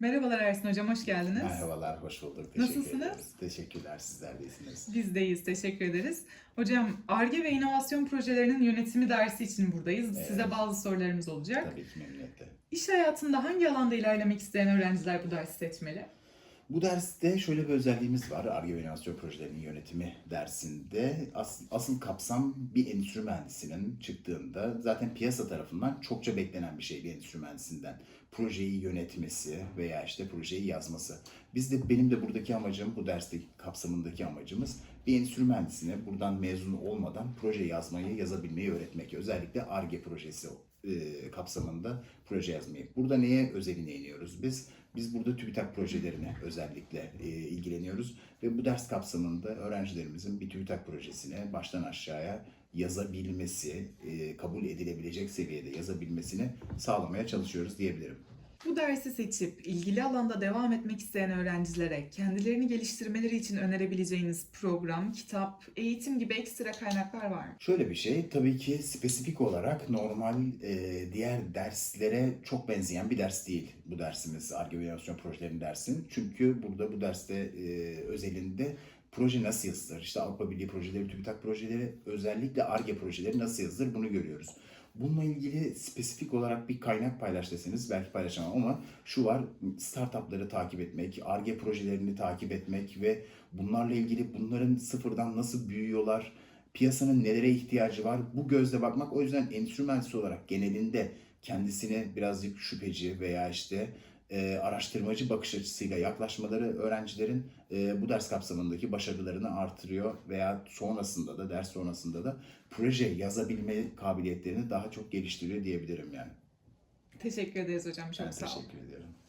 Merhabalar Ersin Hocam, hoş geldiniz. Merhabalar, hoş bulduk. Teşekkür Nasılsınız? ederiz. Teşekkürler, sizler de iyisiniz. Biz deyiz, teşekkür ederiz. Hocam, ARGE ve inovasyon projelerinin yönetimi dersi için buradayız. Evet. Size bazı sorularımız olacak. Tabii ki memnuniyetle. İş hayatında hangi alanda ilerlemek isteyen öğrenciler bu dersi seçmeli? Bu derste şöyle bir özelliğimiz var. Ar-Ge ve inovasyon projelerinin yönetimi dersinde as- asıl kapsam bir endüstri mühendisinin çıktığında zaten piyasa tarafından çokça beklenen bir şey bir endüstri mühendisinden. Projeyi yönetmesi veya işte projeyi yazması. Biz de benim de buradaki amacım, bu dersteki kapsamındaki amacımız bir endüstri mühendisine buradan mezun olmadan proje yazmayı, yazabilmeyi öğretmek. Özellikle ARGE projesi kapsamında proje yazmayı. Burada neye özeline iniyoruz biz? Biz burada TÜBİTAK projelerine özellikle e, ilgileniyoruz ve bu ders kapsamında öğrencilerimizin bir TÜBİTAK projesine baştan aşağıya yazabilmesi, e, kabul edilebilecek seviyede yazabilmesini sağlamaya çalışıyoruz diyebilirim. Bu dersi seçip ilgili alanda devam etmek isteyen öğrencilere kendilerini geliştirmeleri için önerebileceğiniz program, kitap, eğitim gibi ekstra kaynaklar var mı? Şöyle bir şey, tabii ki spesifik olarak normal e, diğer derslere çok benzeyen bir ders değil bu dersimiz, Ar-Ge ve Projelerinin dersin. Çünkü burada bu derste e, özelinde proje nasıl yazılır, işte Avrupa Birliği projeleri, TÜBİTAK projeleri, özellikle ARGE projeleri nasıl yazılır bunu görüyoruz. Bununla ilgili spesifik olarak bir kaynak paylaş deseniz belki paylaşamam ama şu var startupları takip etmek, ARGE projelerini takip etmek ve bunlarla ilgili bunların sıfırdan nasıl büyüyorlar, piyasanın nelere ihtiyacı var bu gözle bakmak. O yüzden endüstri olarak genelinde kendisine birazcık şüpheci veya işte e, araştırmacı bakış açısıyla yaklaşmaları öğrencilerin e, bu ders kapsamındaki başarılarını artırıyor veya sonrasında da ders sonrasında da proje yazabilme kabiliyetlerini daha çok geliştiriyor diyebilirim yani. Teşekkür ederiz hocam, çok Ben sağ olun. teşekkür ediyorum.